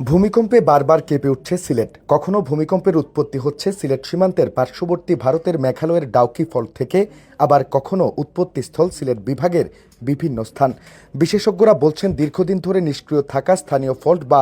ভূমিকম্পে বারবার কেঁপে উঠছে সিলেট। কখনো ভূমিকম্পের উৎপত্তি হচ্ছে সিলেট সীমান্তের পার্শ্ববর্তী ভারতের মেঘালয়ের ডাউকি ফল থেকে, আবার কখনো উৎপত্তিস্থল সিলেট বিভাগের বিভিন্ন স্থান। বিশেষজ্ঞরা বলছেন, দীর্ঘদিন ধরে নিষ্ক্রিয় থাকা স্থানীয় ফল্ট বা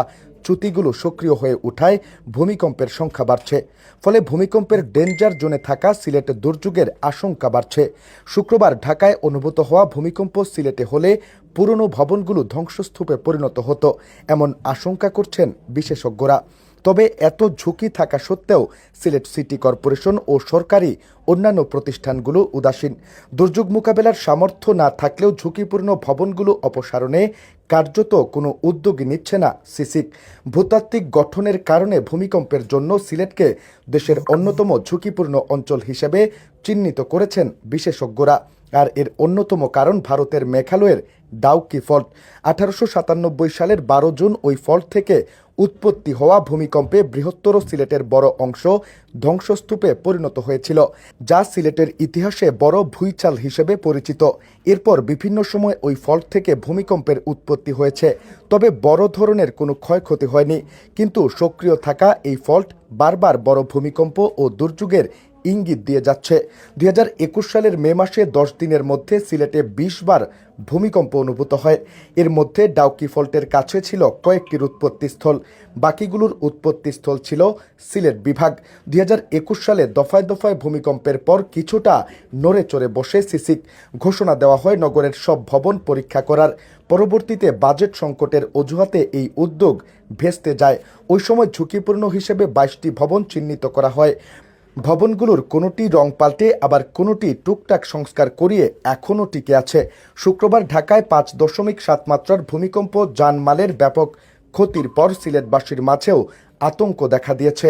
চ্যুতিগুলো সক্রিয় হয়ে উঠায়, ভূমিকম্পের সংখ্যা বাড়ছে। ফলে ভূমিকম্পের ডেঞ্জার জোনে থাকা সিলেট দুর্যোগের আশঙ্কা বাড়ছে। শুক্রবার ঢাকায় অনুভূত হওয়া ভূমিকম্প সিলেটে হলে পুরনো ভবনগুলো ধ্বংসস্তূপে পরিণত হতো, এমন আশঙ্কা করছেন বিশেষজ্ঞরা। তবে এত ঝুঁকি থাকা সত্ত্বেও সিলেট সিটি কর্পোরেশন ও সরকারি অন্যান্য প্রতিষ্ঠানগুলো উদাসীন। দুর্যোগ মোকাবেলার সামর্থ্য না থাকলেও ঝুঁকিপূর্ণ ভবনগুলো অপসারণে কার্যত কোনো উদ্যোগই নিচ্ছে না সিসিক। ভূতাত্ত্বিক গঠনের কারণে ভূমিকম্পের জন্য সিলেটকে দেশের অন্যতম ঝুঁকিপূর্ণ অঞ্চল হিসেবে চিহ্নিত করেছেন বিশেষজ্ঞরা। আর এর অন্যতম কারণ ভারতের মেঘালয়ের ডাউকি ফল্ট। আঠারোশো সাতানব্বই সালের বারো জুন ওই ফল্ট থেকে উৎপত্তি হওয়া ভূমিকম্পে বৃহত্তর সিলেটের বড় অংশ ধ্বংসস্তূপে পরিণত হয়েছিল, যা সিলেটের ইতিহাসে বড় ভুইচাল হিসেবে পরিচিত। এরপর বিভিন্ন সময় ওই ফল্ট থেকে ভূমিকম্পের উৎপত্তি হয়েছে, তবে বড় ধরনের কোনো ক্ষয়ক্ষতি হয়নি। কিন্তু সক্রিয় থাকা এই ফল্ট বারবার বড় ভূমিকম্প ও দুর্যোগের ইঙ্গিত দিয়ে যাচ্ছে। দুই হাজার একুশ সালের মে মাসে দশ দিনের মধ্যে সিলেটে বিশ বার ভূমিকম্প অনুভূত হয়। এর মধ্যে ডাউকি ফল্টের কাছে ছিল কয়েকটির উৎপত্তিস্থল। বাকিগুলোর উৎপত্তিস্থল ছিল সিলেট বিভাগ। দুই হাজার একুশ সালে দফায় দফায় ভূমিকম্পের পর কিছুটা নড়ে চড়ে বসে সিসিক। ঘোষণা দেওয়া হয় নগরের সব ভবন পরীক্ষা করার। পরবর্তীতে বাজেট সংকটের অজুহাতে এই উদ্যোগ ভেস্তে যায়। ওই সময় ঝুঁকিপূর্ণ হিসেবে বাইশটি ভবন চিহ্নিত করা হয়। ভবনগুলোর কোনোটি রং পাল্টে, আবার কোনোটি টুকটাক সংস্কার করিয়ে এখনও টিকে আছে। শুক্রবার ঢাকায় পাঁচ দশমিক সাত মাত্রার ভূমিকম্প জানমালের ব্যাপক ক্ষতির পর সিলেটবাসীর মাঝেও আতঙ্ক দেখা দিয়েছে।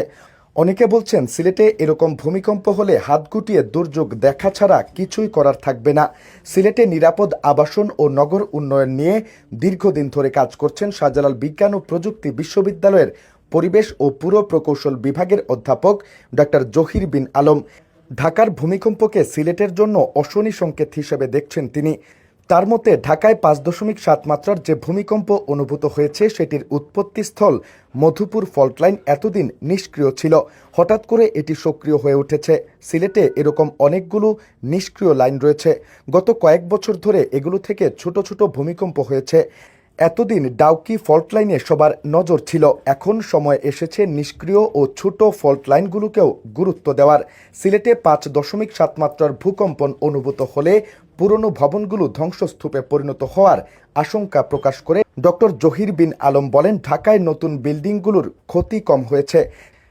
অনেকে বলছেন, সিলেটে এরকম ভূমিকম্প হলে হাত গুটিয়ে দুর্যোগ দেখা ছাড়া কিছুই করার থাকবে না। সিলেটে নিরাপদ আবাসন ও নগর উন্নয়ন নিয়ে দীর্ঘদিন ধরে কাজ করছেন শাহজালাল বিজ্ঞান ও প্রযুক্তি বিশ্ববিদ্যালয়ের পরিবেশ ও পুর প্রকৌশল বিভাগের অধ্যাপক ডক্টর জহির বিন আলম ঢাকার ভূমিকম্পকে সিলেটের জন্য অশনি সংকেত হিসেবে দেখছেন তিনি। তার মতে, ঢাকায় পাঁচ দশমিক সাত মাত্রার যে ভূমিকম্প অনুভূত হয়েছে, সেটির উৎপত্তিস্থল মধুপুর ফল্টলাইন এতদিন নিষ্ক্রিয় ছিল। হঠাৎ করে এটি সক্রিয় হয়ে উঠেছে। সিলেটে এরকম অনেকগুলো নিষ্ক্রিয় লাইন রয়েছে। গত কয়েক বছর ধরে এগুলো থেকে ছোট ছোট ভূমিকম্প হয়েছে। এতদিন ডাউকি ফল্ট লাইনে সবার নজর ছিল। এখন সময় এসেছে নিষ্ক্রিয় ও ছোট ফল্ট লাইনগুলোকেও গুরুত্ব দেওয়ার। সিলেটে পাঁচ দশমিক সাত মাত্রার ভূকম্পন অনুভূত হলে পুরনো ভবনগুলো ধ্বংসস্তূপে পরিণত হওয়ার আশঙ্কা প্রকাশ করে ডক্টর জহির বিন আলম বলেন, ঢাকায় নতুন বিল্ডিংগুলোর ক্ষতি কম হয়েছে।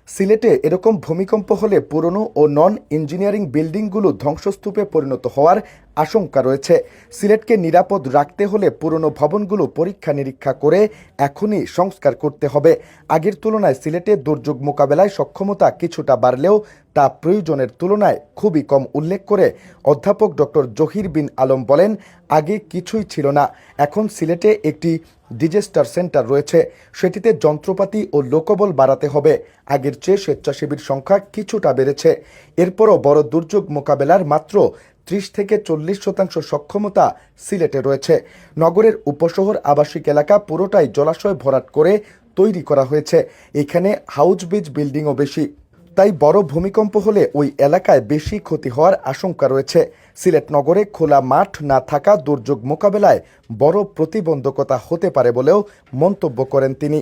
সিলেটে এরকম ভূমিকম্প হলে পুরনো ও নন ইঞ্জিনিয়ারিং বিল্ডিংগুলো ধ্বংসস্তূপে পরিণত হওয়ার আশঙ্কা রয়েছে। সিলেটকে নিরাপদ রাখতে হলে পুরনো ভবনগুলো পরীক্ষা নিরীক্ষা করে এখনই সংস্কার করতে হবে। আগের তুলনায় সিলেটে দুর্যোগ মোকাবেলায় সক্ষমতা কিছুটা বাড়লেও তা প্রয়োজনের তুলনায় খুবই কম উল্লেখ করে অধ্যাপক ডক্টর জহির বিন আলম বলেন, আগে কিছুই ছিল না। এখন সিলেটে একটি ডিজাস্টার সেন্টার রয়েছে। সেটিতে যন্ত্রপাতি ও লোকবল বাড়াতে হবে। আগের চেয়ে স্বেচ্ছাসেবীর সংখ্যা কিছুটা বেড়েছে। এরপরও বড় দুর্যোগ মোকাবেলার মাত্র ত্রিশ থেকে চল্লিশ শতাংশ সক্ষমতা সিলেটে রয়েছে। নগরের উপশহর আবাসিক এলাকা পুরোটাই জলাশয় ভরাট করে তৈরি করা হয়েছে। এখানে হাউস বিচ বিল্ডিংও বেশি। তাই বড় ভূমিকম্প হলে ওই এলাকায় বেশি ক্ষতি হওয়ার আশঙ্কা রয়েছে। সিলেট নগরে খোলা মাঠ না থাকা দুর্যোগ মোকাবেলায় বড় প্রতিবন্ধকতা হতে পারে বলেও মন্তব্য করেন তিনি।